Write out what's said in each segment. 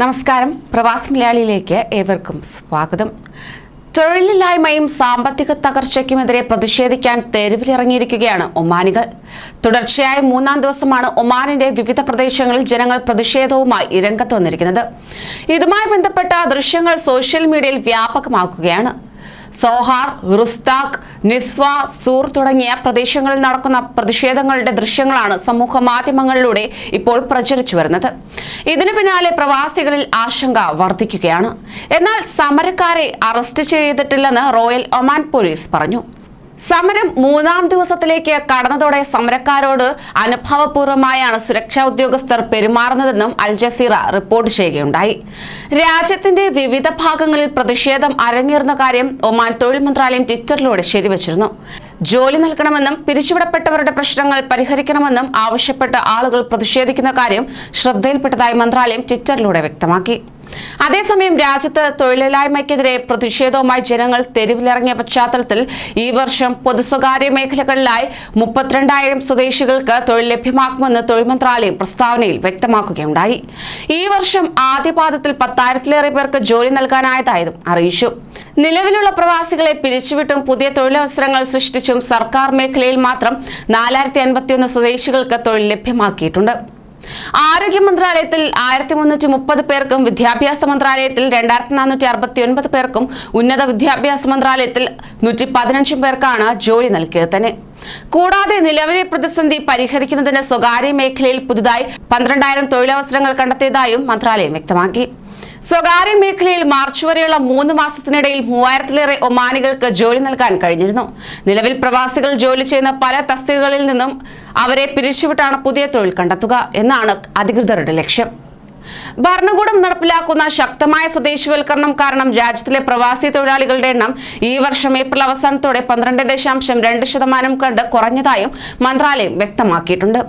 നമസ്കാരം. പ്രവാസി മലയാളിയിലേക്ക് ഏവർക്കും സ്വാഗതം. തൊഴിലില്ലായ്മയും സാമ്പത്തിക തകർച്ചയ്ക്കുമെതിരെ പ്രതിഷേധിക്കാൻ തെരുവിലിറങ്ങിയിരിക്കുകയാണ് ഒമാനികൾ. തുടർച്ചയായ മൂന്നാം ദിവസമാണ് ഒമാനിന്റെ വിവിധ പ്രദേശങ്ങളിൽ ജനങ്ങൾ പ്രതിഷേധവുമായി രംഗത്ത് വന്നിരിക്കുന്നത്. ഇതുമായി ബന്ധപ്പെട്ട ദൃശ്യങ്ങൾ സോഷ്യൽ മീഡിയയിൽ വ്യാപകമാക്കുകയാണ്. സോഹാർ റുസ്താഖ് നിസ്വ സൂർ തുടങ്ങിയ പ്രദേശങ്ങളിൽ നടക്കുന്ന പ്രതിഷേധങ്ങളുടെ ദൃശ്യങ്ങളാണ് സമൂഹ മാധ്യമങ്ങളിലൂടെ ഇപ്പോൾ പ്രചരിച്ചു വരുന്നത്. ഇതിനു പിന്നാലെ പ്രവാസികളിൽ ആശങ്ക വർദ്ധിക്കുകയാണ്. എന്നാൽ സമരക്കാരെ അറസ്റ്റ് ചെയ്തിട്ടില്ലെന്ന് റോയൽ ഒമാൻ പോലീസ് പറഞ്ഞു. സമരം മൂന്നാം ദിവസത്തിലേക്ക് കടന്നതോടെ സമരക്കാരോട് അനുഭവപൂർവമായാണ് സുരക്ഷാ ഉദ്യോഗസ്ഥർ പെരുമാറുന്നതെന്നും അൽ ജസീറ റിപ്പോർട്ട് ചെയ്യുകയുണ്ടായി. രാജ്യത്തിന്റെ വിവിധ ഭാഗങ്ങളിൽ പ്രതിഷേധം അരങ്ങേറുന്ന കാര്യം ഒമാൻ തൊഴിൽ മന്ത്രാലയം ട്വിറ്ററിലൂടെ ശരിവച്ചിരുന്നു. ജോലി നൽകണമെന്നും പിരിച്ചുവിടപ്പെട്ടവരുടെ പ്രശ്നങ്ങൾ പരിഹരിക്കണമെന്നും ആവശ്യപ്പെട്ട് ആളുകൾ പ്രതിഷേധിക്കുന്ന കാര്യം ശ്രദ്ധയിൽപ്പെട്ടതായി മന്ത്രാലയം ട്വിറ്ററിലൂടെ വ്യക്തമാക്കി. അതേസമയം രാജ്യത്ത് തൊഴിലില്ലായ്മയ്ക്കെതിരെ പ്രതിഷേധവുമായി ജനങ്ങൾ തെരുവിലിറങ്ങിയ പശ്ചാത്തലത്തിൽ ഈ വർഷം പൊതു സ്വകാര്യ മേഖലകളിലായി മുപ്പത്തിരണ്ടായിരം സ്വദേശികൾക്ക് തൊഴിൽ ലഭ്യമാക്കുമെന്ന് തൊഴിൽ മന്ത്രാലയം പ്രസ്താവനയിൽ വ്യക്തമാക്കുകയുണ്ടായി. ഈ വർഷം ആദ്യപാദത്തിൽ പത്തായിരത്തിലേറെ പേർക്ക് ജോലി നൽകാനായതായതും അറിയിച്ചു. നിലവിലുള്ള പ്രവാസികളെ പിരിച്ചുവിട്ടും പുതിയ തൊഴിലവസരങ്ങൾ സൃഷ്ടിച്ചും സർക്കാർ മേഖലയിൽ മാത്രം നാലായിരത്തി അൻപത്തിയൊന്ന് സ്വദേശികൾക്ക് തൊഴിൽ ലഭ്യമാക്കിയിട്ടുണ്ട്. ആരോഗ്യ മന്ത്രാലയത്തിൽ ആയിരത്തി മുന്നൂറ്റി മുപ്പത് പേർക്കും വിദ്യാഭ്യാസ മന്ത്രാലയത്തിൽ രണ്ടായിരത്തി നാനൂറ്റി അറുപത്തി ഒൻപത് പേർക്കും ഉന്നത വിദ്യാഭ്യാസ മന്ത്രാലയത്തിൽ നൂറ്റി പതിനഞ്ചും പേർക്കാണ് ജോലി നൽകിയത്. തന്നെ കൂടാതെ നിലവിലെ പ്രതിസന്ധി പരിഹരിക്കുന്നതിന് സ്വകാര്യ മേഖലയിൽ പുതുതായി പന്ത്രണ്ടായിരം തൊഴിലവസരങ്ങൾ കണ്ടെത്തിയതായും മന്ത്രാലയം വ്യക്തമാക്കി. സ്വകാര്യ മേഖലയിൽ മാർച്ച് വരെയുള്ള മൂന്ന് മാസത്തിനിടയിൽ മൂവായിരത്തിലേറെ ഒമാനികൾക്ക് ജോലി നൽകാൻ കഴിഞ്ഞിരുന്നു. നിലവിൽ പ്രവാസികൾ ജോലി ചെയ്യുന്ന പല തസ്തികകളിൽ നിന്നും അവരെ പിരിച്ചുവിട്ടാണ് പുതിയ തൊഴിൽ കണ്ടെത്തുക എന്നാണ് അധികൃതരുടെ ലക്ഷ്യം. ഭരണകൂടം നടപ്പിലാക്കുന്ന ശക്തമായ സ്വദേശിവൽക്കരണം കാരണം രാജ്യത്തിലെ പ്രവാസി തൊഴിലാളികളുടെ എണ്ണം ഈ വർഷം ഏപ്രിൽ അവസാനത്തോടെ പന്ത്രണ്ട് ദശാംശം രണ്ട് ശതമാനം കണ്ട് കുറഞ്ഞതായും മന്ത്രാലയം വ്യക്തമാക്കിയിട്ടുണ്ട്.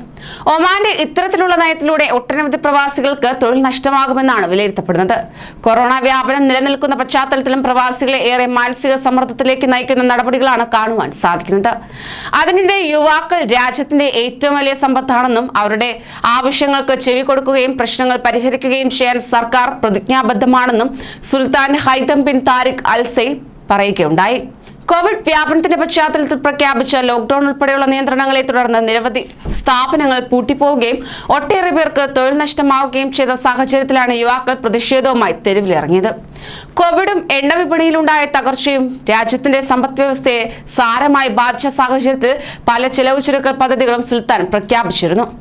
ഒമാന്റെ ഇത്തരത്തിലുള്ള നയത്തിലൂടെ ഒട്ടനവധി പ്രവാസികൾക്ക് തൊഴിൽ നഷ്ടമാകുമെന്നാണ് വിലയിരുത്തപ്പെടുന്നത്. കൊറോണ വ്യാപനം നിലനിൽക്കുന്ന പശ്ചാത്തലത്തിലും പ്രവാസികളെ ഏറെ മാനസിക സമ്മർദ്ദത്തിലേക്ക് നയിക്കുന്ന നടപടികളാണ് കാണുവാൻ സാധിക്കുന്നത്. അതിനിടെ യുവാക്കൾ രാജ്യത്തിന്റെ ഏറ്റവും വലിയ സമ്പത്താണെന്നും അവരുടെ ആവശ്യങ്ങൾക്ക് ചെവി കൊടുക്കുകയും പ്രശ്നങ്ങൾ പരിഹരിക്കുകയും ചെയ്യാൻ സർക്കാർ പ്രതിജ്ഞാബദ്ധമാണെന്നും Sultan Haitham bin Tariq Al Said പറയുകയുണ്ടായി. കോവിഡ് വ്യാപനത്തിന്റെ പശ്ചാത്തലത്തിൽ പ്രഖ്യാപിച്ച ലോക്ഡൌൺ ഉൾപ്പെടെയുള്ള നിയന്ത്രണങ്ങളെ തുടർന്ന് നിരവധി സ്ഥാപനങ്ങൾ പൂട്ടിപ്പോവുകയും ഒട്ടേറെ പേർക്ക് തൊഴിൽ നഷ്ടമാവുകയും ചെയ്ത സാഹചര്യത്തിലാണ് യുവാക്കൾ പ്രതിഷേധവുമായി തെരുവിലിറങ്ങിയത്. കോവിഡും എണ്ണ വിപണിയിലുണ്ടായ തകർച്ചയും രാജ്യത്തിന്റെ സമ്പദ്വ്യവസ്ഥയെ സാരമായി ബാധിച്ച സാഹചര്യത്തിൽ പല ചെലവ് ചുരുക്കൽ പദ്ധതികളും സുൽത്താൻ പ്രഖ്യാപിച്ചിരുന്നു.